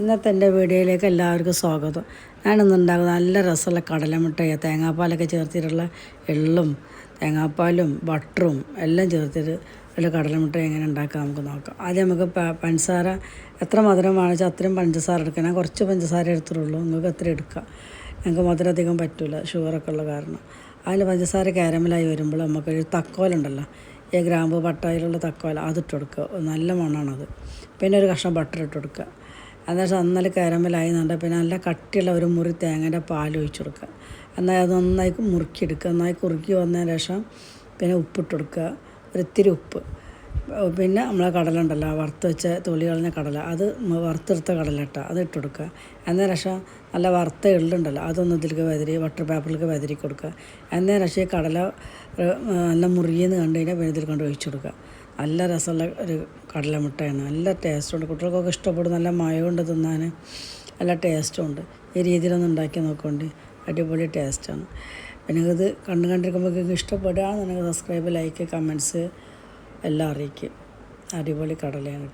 ഇന്നത്തെ എന്റെ വീഡിയോയിലേക്ക് എല്ലാവർക്കും സ്വാഗതം. ഞാനിന്ന് ഉണ്ടാക്കുന്നത് നല്ല രസമുള്ള കടലമുട്ടയ തേങ്ങാപ്പാലൊക്കെ ചേർത്തിട്ടുള്ള എള്ളും തേങ്ങാപ്പാലും ബട്ടറും എല്ലാം ചേർത്തിട്ട് ഉള്ള കടലമുട്ട എങ്ങനെ ഉണ്ടാക്കാം നമുക്ക് നോക്കാം. ആദ്യം നമുക്ക് പഞ്ചസാര എത്ര മധുരം വാങ്ങിച്ചാൽ അത്രയും പഞ്ചസാര എടുക്കാം. ഞാൻ കുറച്ച് പഞ്ചസാര എടുത്തിട്ടുള്ളൂ. നിങ്ങൾക്ക് എത്ര എടുക്കാം. ഞങ്ങൾക്ക് മധുരം അധികം പറ്റില്ല ഷുഗറൊക്കെ ഉള്ള കാരണം. അതിൽ പഞ്ചസാര കാരമലായി വരുമ്പോൾ നമുക്കൊരു തക്കോലുണ്ടല്ലോ ഈ ഗ്രാമ്പ് പട്ടായിലുള്ള തക്കോല അതിട്ട് കൊടുക്കുക. നല്ല മണമാണത്. പിന്നെ ഒരു കഷ്ണം ബട്ടർ ഇട്ട് കൊടുക്കുക. എന്നിട്ട് നന്നായി കരമലായി നല്ല പിന്നെ നല്ല കട്ടിയുള്ള ഒരു മുറി തേങ്ങേന്റെ പാൽ ഒഴിച്ചു കൊടുക്കുക. എന്നാൽ അത് നന്നായി മുറുക്കിയെടുക്കുക നന്നായി കുറുക്കി വന്നതിന് ശേഷം പിന്നെ ഉപ്പിട്ട് കൊടുക്കുക. ഒരിത്തിരി ഉപ്പ്. പിന്നെ നമ്മളെ കടല ഉണ്ടല്ലോ വറുത്ത് വെച്ച തൊലി കളഞ്ഞ കടല. അത് വറുത്തെടുത്ത കടല ഇട്ട അത് ഇട്ട് കൊടുക്കുക എന്നതിന് ശേഷം നല്ല വറുത്ത എള്ളുണ്ടല്ലോ അതൊന്ന് ഇതിലേക്ക് വെതിരി വട്ടർ പേപ്പറിലേക്ക് വെതിരി കൊടുക്കുക. എന്നതിന് ശേഷം ഈ കടല നല്ല മുറിയെന്ന് കണ്ടു കഴിഞ്ഞാൽ പിന്നെ ഇതിൽ കൊണ്ട് ഒഴിച്ചു കൊടുക്കുക. നല്ല രസമുള്ള ഒരു കടല മുട്ടയാണ് നല്ല ടേസ്റ്റുണ്ട്. കുട്ടികൾക്കൊക്കെ ഇഷ്ടപ്പെടും. നല്ല മയമുണ്ട് തിന്നാൻ. നല്ല ടേസ്റ്റും ഉണ്ട് ഈ രീതിയിലൊന്ന് ഉണ്ടാക്കി നോക്കുകൊണ്ട് അടിപൊളി ടേസ്റ്റാണ്. പിന്നെ ഇത് കണ്ടു നിങ്ങൾക്ക് ഇഷ്ടപ്പെടുകയാണെന്നുണ്ടെങ്കിൽ സബ്സ്ക്രൈബ് ലൈക്ക് കമൻസ് എല്ലാം അറിയിക്കും. അടിപൊളി കടലയാണ്